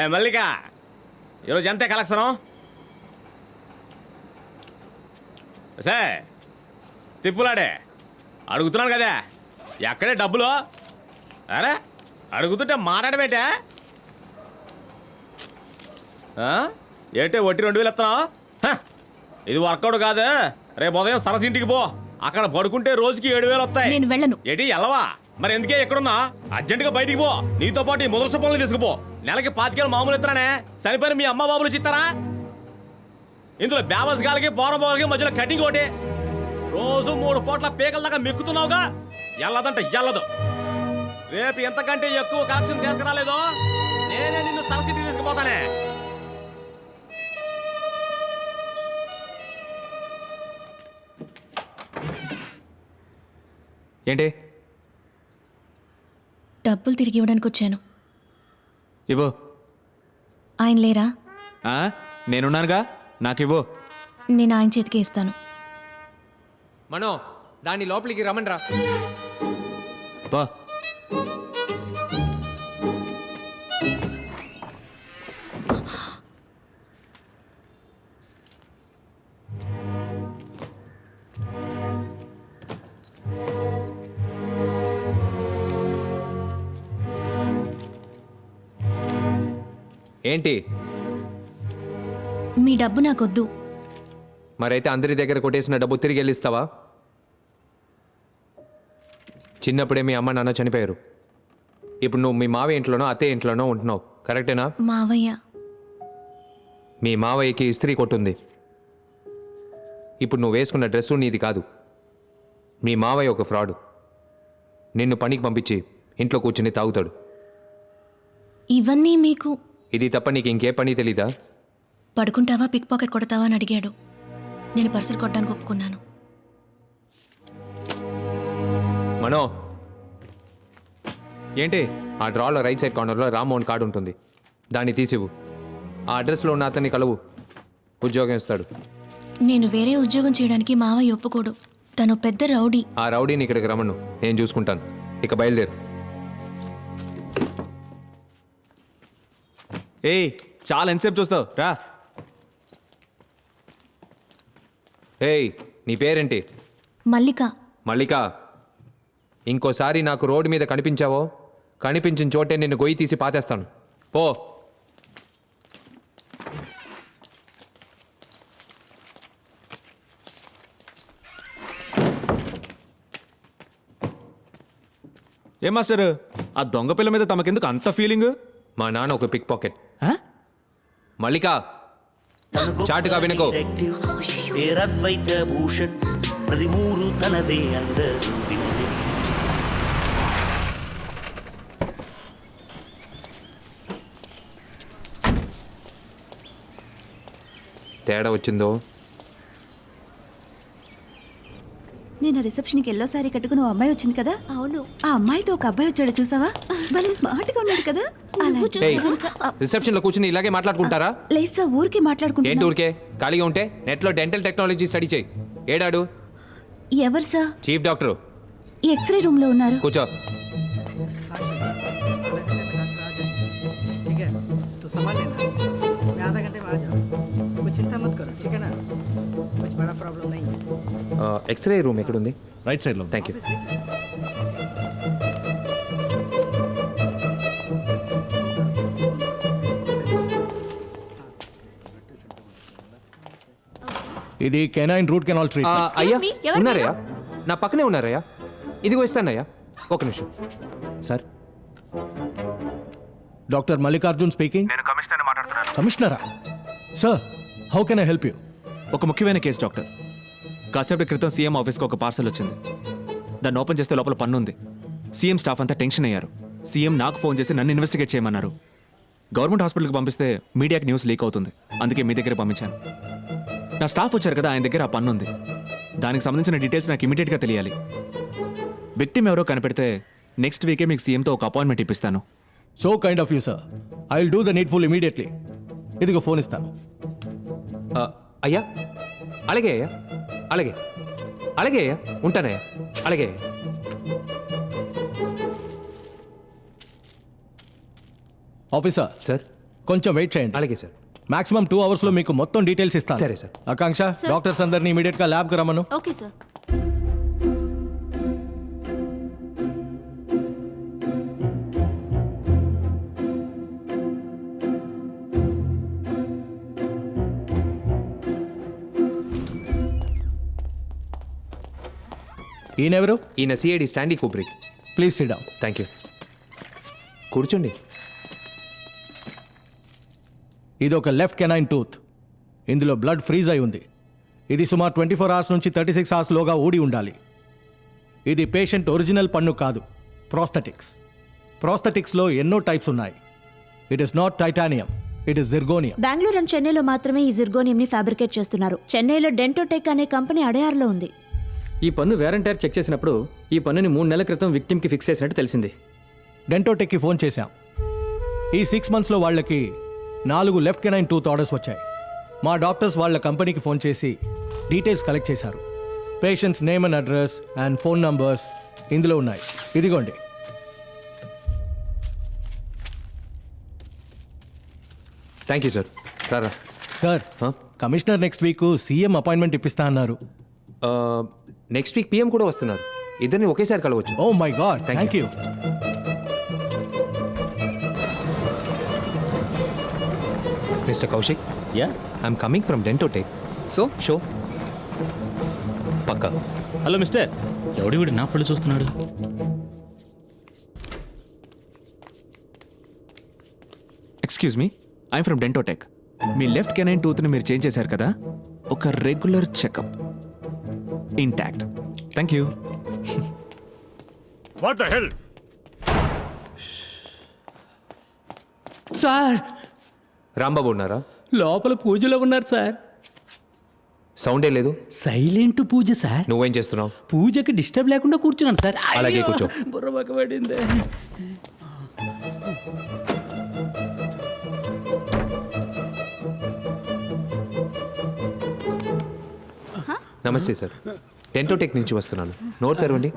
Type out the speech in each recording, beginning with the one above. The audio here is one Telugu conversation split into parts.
ఏ మల్లిక ఈరోజు ఎంతే కలెక్షను? సే తిప్పులాడే. అడుగుతున్నాను కదా ఎక్కడే డబ్బులు? అరే అడుగుతుంటే మాట్లాడబెట్టా ఏంటే వట్టి రెండు వేలు ఇస్తున్నావు? హ, ఇది వర్కౌట్ కాదు. రేపు ఉదయం సరస్సు ఇంటికి పో. అక్కడ పడుకుంటే రోజుకి ఏడు వేలు వస్తాయి. నేను వెళ్ళను. ఏంటి ఎల్లవా? మరి ఎందుకే ఎక్కడున్నా? అర్జెంటుగా బయటికి పో. నీతో పాటు ఈ ముదర్శ పనులు తీసుకుపో. నెలకి పాతికేలు మామూలు ఇస్తానే సరిపోయిన మీ అమ్మ బాబులు చిత్తారా? ఇందులో బ్యాబస్ గాలికి పోరబోలకి మధ్యలో కటింగ్ ఒకటి. రోజు మూడు పూట్ల పీకల దాకా మెక్కుతున్నావుగా? ఎల్లదంటే ఎల్లదు. రేపు ఎంతకంటే ఎక్కువ కలెక్షన్ తీసుకురాలేదో? నేనే నిన్ను సరసిటీ తీసుకుపోతానే. ఏంటి? డబ్బులు తిరిగి ఇవ్వడానికి వచ్చాను. ఇవ్వు. ఆయన లేరా? ఆ, నేనున్నానుగా? నాకు ఇవ్వు నేను ఆయన చేతికి ఇస్తాను. మనో దాన్ని లోపలికి రమ్మని రా ఏంటి? మీ డబ్బు నాకొద్దు. మరైతే అందరి దగ్గర కొట్టేసిన డబ్బు తిరిగి వెళ్ళిస్తావా? చిన్నప్పుడే మీ అమ్మ నాన్న చనిపోయారు. ఇప్పుడు నువ్వు మీ మావ ఇంట్లోనో అత్తయ్య ఇంట్లోనో ఉంటున్నావు. కరెక్టేనా? మావయ్య. మీ మావయ్యకి ఇస్త్రీ కొట్టుంది. ఇప్పుడు నువ్వు వేసుకున్న డ్రెస్సు నీది కాదు. మీ మావయ్య ఒక ఫ్రాడ్. నిన్ను పనికి పంపించి ఇంట్లో కూర్చుని తాగుతాడు. ఇవన్నీ మీకు ఇది తప్ప నీకు ఇంకే పని తెలీదా? పడుకుంటావా పిక్ పాకెట్ కొడతావా అని అడిగాడు. నేను పర్సులు కొట్టడానికి ఒప్పుకున్నాను. మనో! ఏంటి? ఆ డ్రాలో రైట్ సైడ్ కార్నర్లో రామ్మోహన్ కార్డు ఉంటుంది. దాన్ని తీసివు. ఆ అడ్రస్లో ఉన్న అతన్ని కలవు. ఉద్యోగం ఇస్తాడు. నేను వేరే ఉద్యోగం చేయడానికి మావయ్య ఒప్పుకోడు. తను పెద్ద రౌడీ. ఆ రౌడీని ఇక్కడికి రమ్మను. నేను చూసుకుంటాను. ఇక బయలుదేరు. ఏయ్ చాలా ఎంతసేపు చూస్తావు. రా. ఏయ్ నీ పేరేంటి? మల్లిక. మల్లిక. ఇంకోసారి నాకు రోడ్డు మీద కనిపించావో కనిపించిన చోటే నిన్ను గొయ్యి తీసి పాతేస్తాను. పో. ఏ మాస్టర్? ఆ దొంగ పిల్ల మీద తమకెందుకు అంత ఫీలింగ్ మా నాన్న ఒక పిక్ పాకెట్ మల్లిక చాటుగా వినుకో. పేరద్వైత భూషణ్ ప్రతిమూరు తనదే అందరూ తేడా వచ్చిందో? నేను రిసెప్షన్కి ఎల్లో సారీ కట్టుకుని ఓ అమ్మాయి వచ్చింది కదా అవును ఆ అమ్మాయితో ఒక అబ్బాయి వచ్చాడు చూసావా భలే స్మార్ట్ గా ఉన్నాడు కదా అలాంటి ఏయ్ కనుక- ఆ, రిసెప్షన్లో కూర్చుని ఇలాగే మాట్లాడుకుంటారా లేదు సార్ ఊరికి ఏంటి మాట్లాడుకుంటున్నా ఊరికే ఖాళీగా ఉంటే నెట్లో డెంటల్ టెక్నాలజీ స్టడీ చేయి ఏడాడు ఎవరు సార్ చీఫ్ డాక్టరు ఈ ఎక్స్రే రూమ్ లో ఉన్నారు కూర్చో ठीक है तो संभाल लेना मैं आधा घंटे में आ जाऊँ कुछ चिंता मत करो ठीक है ना कुछ बड़ा प्रॉब्लम नहीं है ఎక్స్రే రూమ్ ఎక్కడుంది? రైట్ సైడ్లో థ్యాంక్ యూ ఇది కెనైన్ రూట్ కెనాల్ ట్రీట్ అయ్యా ఉన్నారయ్యా? నా పక్కనే ఉన్నారయ్యా. ఇదిగో ఇస్తానయ్యా. ఒక నిమిషం. Sir doctor Mallikarjun speaking కమిషనరా sir how can I help you ఒక ముఖ్యమైన కేసు డాక్టర్. కాసేపటి క్రితం సీఎం ఆఫీస్కి ఒక పార్సల్ వచ్చింది. దాన్ని ఓపెన్ చేస్తే లోపల పన్ను ఉంది సీఎం స్టాఫ్ అంతా టెన్షన్ అయ్యారు. సీఎం నాకు ఫోన్ చేసి నన్ను ఇన్వెస్టిగేట్ చేయమన్నారు. గవర్నమెంట్ హాస్పిటల్కి పంపిస్తే మీడియాకి న్యూస్ లీక్ అవుతుంది. అందుకే మీ దగ్గర పంపించాను. నా స్టాఫ్ వచ్చారు కదా ఆయన దగ్గర ఆ పన్ను ఉంది దానికి సంబంధించిన డీటెయిల్స్ నాకు ఇమీడియట్గా తెలియాలి. విక్టిమ్ ఎవరో కనిపెడితే నెక్స్ట్ వీకే మీకు సీఎంతో ఒక అపాయింట్మెంట్ ఇప్పిస్తాను. So kind of you sir I will do the needful immediately ఇదిగో ఫోన్ ఇస్తాను. ఆ, అయ్యా. అలాగే అయ్యా. అలాగే. అలాగే ఉంటానయ్యా. అలాగే. ఆఫీసర్. సార్. కొంచెం వెయిట్ చేయండి. అలాగే సార్. మాక్సిమం టూ అవర్స్లో మీకు మొత్తం డీటెయిల్స్ ఇస్తాను. సరే, సార్. ఆకాంక్ష డాక్టర్స్ అందరినీ ఇమీడియట్గా ల్యాబ్కి రమ్మను. Okay sir. ఈయనెవరు? ఈయన సిఐడి స్టాండీ కుబ్రిక్. ప్లీజ్ సిడా థ్యాంక్ యూ కూర్చోండి. ఇది ఒక లెఫ్ట్ కెనైన్ టూత్ ఇందులో బ్లడ్ ఫ్రీజ్ అయి ఉంది. ఇది సుమారు ట్వంటీ ఫోర్ అవర్స్ నుంచి థర్టీ సిక్స్ అవర్స్ లోగా ఊడి ఉండాలి. ఇది పేషెంట్ ఒరిజినల్ పన్ను కాదు ప్రోస్థెటిక్స్ ప్రోస్థెటిక్స్లో ఎన్నో టైప్స్ ఉన్నాయి. It is not titanium it is zirconium Bengaluru and చెన్నైలో మాత్రమే ఈ జిర్గోనియం ని ఫ్యాబ్రికేట్ చేస్తున్నారు. చెన్నైలో డెంటోటెక్ అనే కంపెనీ అడయార్లో ఉంది. ఈ పన్ను వేరంటైర్ చెక్ చేసినప్పుడు ఈ పన్నుని మూడు నెలల క్రితం విక్టిమ్కి ఫిక్స్ చేసినట్టు తెలిసింది. డెంటోటెక్కి ఫోన్ చేశాం. ఈ సిక్స్ మంత్స్లో వాళ్ళకి నాలుగు లెఫ్ట్ కెనైన్ టూత్ ఆర్డర్స్ వచ్చాయి. మా డాక్టర్స్ వాళ్ళ కంపెనీకి ఫోన్ చేసి డీటెయిల్స్ కలెక్ట్ చేశారు. Patients name and address and phone numbers ఇందులో ఉన్నాయి. ఇదిగోండి. Thank you sir. రారా. Sir Huh? Commissioner next week CM appointment ఇప్పిస్తా అన్నారు. నెక్స్ట్ వీక్ పిఎం కూడా వస్తున్నారు. ఇద్దరిని ఒకేసారి కలవచ్చు. ఓ my god thank you mister Kaushik yeah I'm coming from Dentotech so show Pakka hello mister ఎవడి వీడు నా పళ్ళు చూస్తున్నాడు? Excuse me I'm from Dentotech me left canine టూత్ని మీరు చేంజ్ చేశారు కదా? ఒక regular checkup intact thank you sir Rambabu ఉన్నారా? లోపల పూజలో ఉన్నారు సార్ సౌండే లేదు? సైలెంట్ పూజ సార్ నువ్వేం చేస్తున్నావు? పూజకి డిస్టర్బ్ లేకుండా కూర్చున్నాను సార్ అలాగే కూర్చో. బుర్ర పక్కబడింది నమస్తే సార్. డెంటోటెక్ నుంచి వస్తున్నాను. నోరు తెరవండి.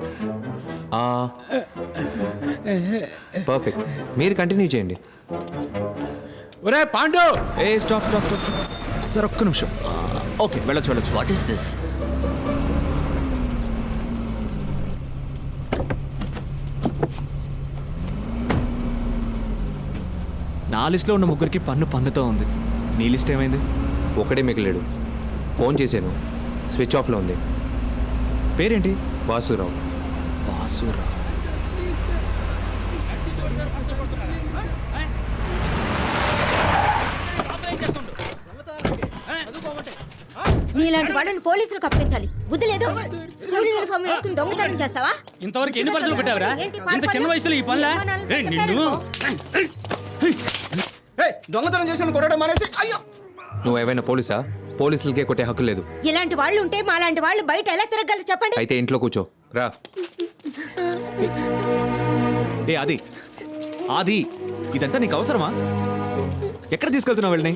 పర్ఫెక్ట్ మీరు కంటిన్యూ చేయండి. ఒరే పాండు! ఏ స్టాప్ స్టాప్ స్టాప్ సార్ ఒక్క నిమిషం. ఓకే వెళ్ళొచ్చు వెళ్ళొచ్చు. వాట్ ఈస్ దిస్ నా లిస్ట్లో ఉన్న ముగ్గురికి పన్ను పన్నుతో ఉంది. నీ లిస్ట్ ఏమైంది? ఒకడే మిగిలాడు. ఫోన్ చేశాను. స్విచ్ ఆఫ్లో ఉంది. పేరేంటి? వాసురావు. వాసురా నీలాంటి వాళ్ళని పోలీసులకు అప్పగించాలి. బుద్ధి లేదు. స్కూల్ యూనిఫామ్ వేసుకుని దొంగతనం చేస్తావా? ఇంతవరకు ఎన్ని పర్సలు పెట్టావురా? ఏంటి ఇంత చిన్న వయసులో ఈ పనులా? నిన్ను? దొంగతనం చేసిన కొట్టడం మానేసి? అయ్యో! నువ్వు ఏమైనా పోలీసా? పోలీసులకే కొట్టే హక్కు లేదు. ఇలాంటి వాళ్ళు ఉంటే మాలాంటి వాళ్ళు బయట ఎలా తిరగలరు చెప్పండి? అయితే ఇంట్లో కూర్చో. రా. ఏ అది ఆది ఇదంతా నీకు అవసరమా? ఎక్కడ తీసుకెళ్తున్నావు వెళ్ళని?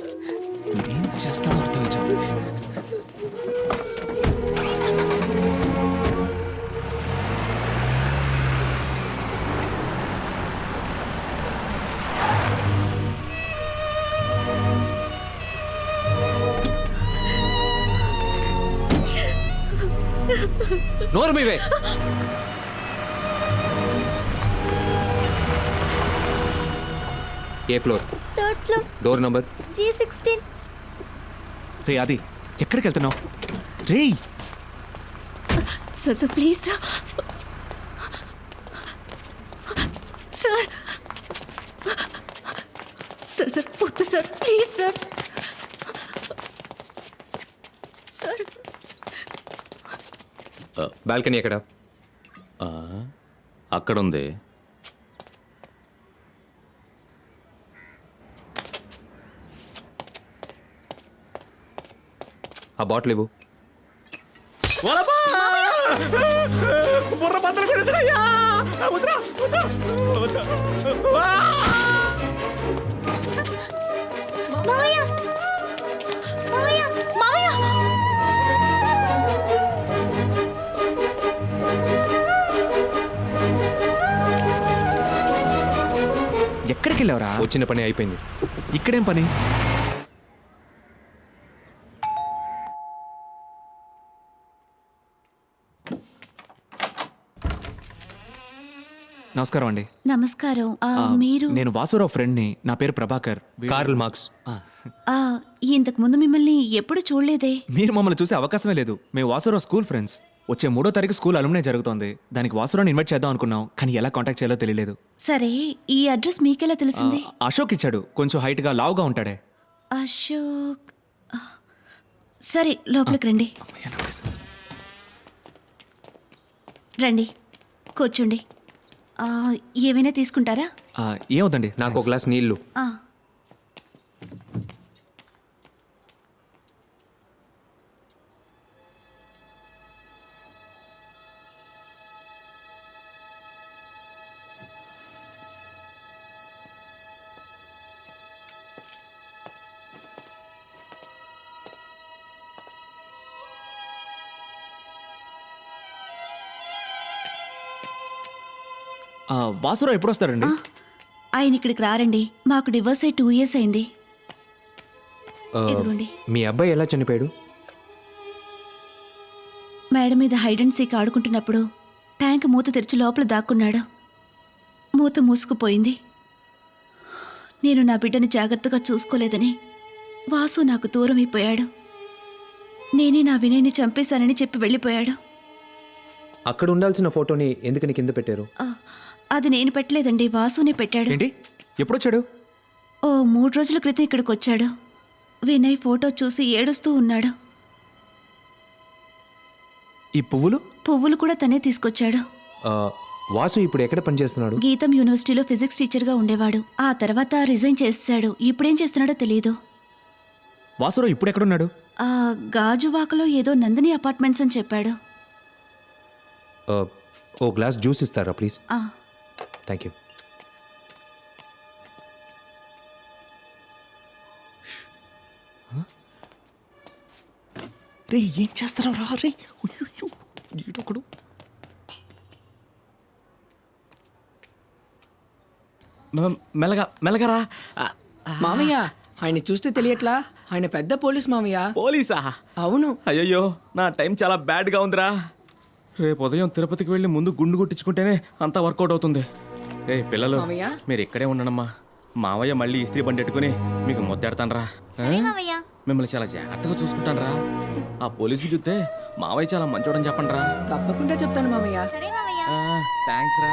ఏం చేస్తాడో అర్థం నోరు మీవే ఏ floor? Third floor. Door number? G sixteen రే ఆది ఎక్కడికి వెళ్తున్నావు రే sir sir please sir. Sir. Sir sir వద్దు sir. Please sir. Sir balcony ఎక్కడ? అక్కడ ఉంది ఆ బాటిల్ ఇవ్వు. బుర్ర బద్దలు! వద్దురా, వద్దురా, ఎక్కడికి వెళ్ళావురా వచ్చిన పని అయిపోయింది. ఇక్కడేం పని? నమస్కారం అండి. నమస్కారం. ఆ, ఆ, మీరు? నేను వాసురావు ఫ్రెండ్ని. నా పేరు ప్రభాకర్. Karl Marx. ఆ, ఇంతకు ముందు మిమ్మల్ని ఎప్పుడు చూడలేదే? మీరు మమ్మల్ని చూసే అవకాశమే లేదు. మేము వాసురావు స్కూల్ ఫ్రెండ్స్. వచ్చే మూడో తారీఖు స్కూల్ అలుమినే జరుగుతోంది. దానికి వాసురావుని ఇన్వైట్ చేద్దాం అనుకున్నాం కానీ ఎలా కాంటాక్ట్ చేయాలో తెలియలేదు. సరే ఈ అడ్రస్ మీకెలా తెలిసింది? అశోక్ ఇచ్చాడు. కొంచెం హైట్గా లావుగా ఉంటాడే. అశోక్ సరే లోపలికి రండి. రండి కూర్చోండి. ఆ, ఏమైనా తీసుకుంటారా? ఏమవుతండి నాకు ఒక గ్లాస్ నీళ్ళు వాసురావు ఎప్పుడు వస్తారండి ఆయన ఇక్కడికి రారండి. మాకు డివోర్స్ అయి టూ ఇయర్స్ అయింది. ఇదిగోండి. మీ అబ్బాయి ఎలా చనిపోయాడు? మేడ మీద హైడ్ అండ్ సీక్ ఆడుకుంటున్నప్పుడు ట్యాంక్ మూత తెరిచి లోపల దాక్కున్నాడు. మూత మూసుకుపోయింది. నేను నా బిడ్డని జాగ్రత్తగా చూసుకోలేదని వాసు నాకు దూరం అయిపోయాడు నేనే నా వినయ్ని చంపేశానని చెప్పి వెళ్ళిపోయాడు. అక్కడ ఉండాల్సిన ఫోటోని ఎందుకని కింద పెట్టారు? ఆ, అది నేను పెట్టలేదండి. వాసునే పెట్టాడు. ఏంటి? ఎప్పుడు వచ్చాడు ఓ మూడు రోజుల క్రితం ఇక్కడికి వచ్చాడు వినయ్ ఫోటో చూసి ఏడుస్తూ ఉన్నాడు. ఈ పువ్వులు? పువ్వులు కూడా తనే తీసుకొచ్చాడు. ఆ, వాసు ఇప్పుడు ఎక్కడ పనిచేస్తున్నాడు? గీతం యూనివర్సిటీలో ఫిజిక్స్ టీచర్గా ఉండేవాడు. ఆ తర్వాత రిజైన్ చేసేశాడు. ఇప్పుడేం చేస్తున్నాడో తెలియదు వాసురావు ఇప్పుడు ఎక్కడున్నాడు ఆ గాజువాకలో ఏదో నందిని అపార్ట్మెంట్స్ అని చెప్పాడు. ఓ గ్లాస్ జ్యూస్ ఇస్తారా ప్లీజ్ థ్యాంక్ యూ రే ఏం చేస్తారా రా రే ఈడొకడు మె- మెల్లగా మెల్లగా రా. ఆ, మామయ్య ఆయన చూస్తే తెలియట్లా? ఆయన పెద్ద పోలీస్ మామయ్య. పోలీసా? అవును. అయ్యయ్యో నా టైం చాలా బ్యాడ్గా ఉందిరా. రేపు ఉదయం తిరుపతికి వెళ్ళి ముందు గుండు కొట్టించుకుంటేనే అంతా వర్కౌట్ అవుతుంది. ఏ పిల్లలు? మీరు ఇక్కడే ఉండనమ్మా మావయ్య మళ్ళీ ఇస్త్రీ బండి పెట్టుకుని మీకు మొద్దాడతానరా. మిమ్మల్ని చాలా జాగ్రత్తగా చూసుకుంటానరా. ఆ పోలీసులు చూస్తే మావయ్య చాలా మంచోడని చెప్పండి రా తప్పకుండా చెప్తాను మామయ్య థ్యాంక్స్ రా.